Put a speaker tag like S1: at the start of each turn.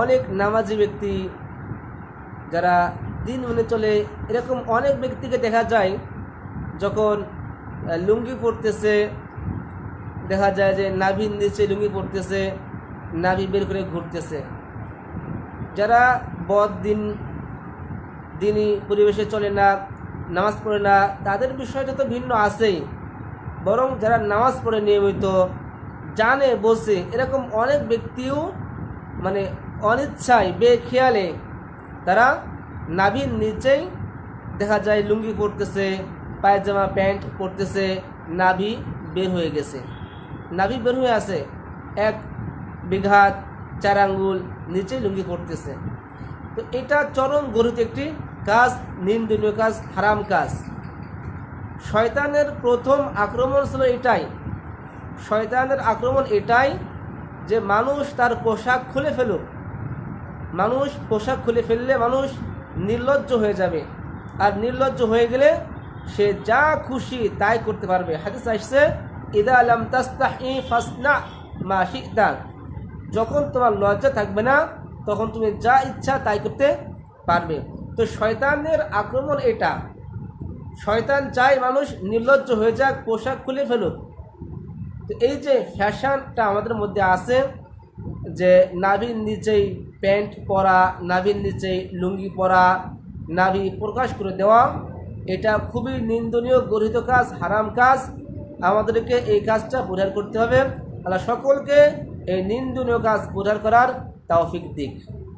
S1: অনেক নামাজি ব্যক্তি যারা দিন মেনে চলে, এরকম অনেক ব্যক্তিকে দেখা যায় যখন লুঙ্গি পরতেছে, দেখা যায় যে নাভির নিচে লুঙ্গি পরতেছে, নাভি বের করে ঘুরতেছে। যারা বদ দিন, দিনই পরিবেশে চলে না, নামাজ পড়ে না, তাদের বিষয়টা তো ভিন্ন আছেই। বরং যারা নামাজ পড়ে নিয়মিত, জানে বসে এরকম অনেক ব্যক্তিও মানে অনিচ্ছায়, বেখেয়ালে তারা নাভির নিচেই দেখা যায় লুঙ্গি পরতেছে, পায়জামা, প্যান্ট পরতেছে নাভি বের হয়ে গেছে। নাভি বের হয়ে আছে, এক বিঘাত চার আঙ্গুল নিচেই লুঙ্গি পড়তেছে তো এটা চরম গরিত একটি কাজ, নিন্দনীয় কাজ, হারাম কাজ। শয়তানের প্রথম আক্রমণ ছিল এটাই। শয়তানের আক্রমণ এটাই যে মানুষ তার পোশাক খুলে ফেলুক মানুষ পোশাক খুলে ফেললে মানুষ নির্লজ্জ হয়ে যাবে। আর নির্লজ্জ হয়ে গেলে সে যা খুশি তাই করতে পারবে। হাদিস আসছে, ইদা যখন তোমার লজ্জা থাকবে না, তখন তুমি যা ইচ্ছা তাই করতে পারবে। তো শয়তানের আক্রমণ এটা। শয়তান চায় মানুষ নির্লজ্জ হয়ে যাক, পোশাক খুলে ফেলুক। তো এই যে ফ্যাশনটা আমাদের মধ্যে আছে যে নাভির নিচেই প্যান্ট পরা, নাভির নিচেই লুঙ্গি পরা, নাভি প্রকাশ করে দেওয়া, এটা খুবই নিন্দনীয় গরিত কাজ, হারাম কাজ। আমাদেরকে এই কাজটা পরিহার করতে হবে। আল্লাহ সকলকে এই নিন্দনীয় কাজ পরিহার করার তাওফিক দিক।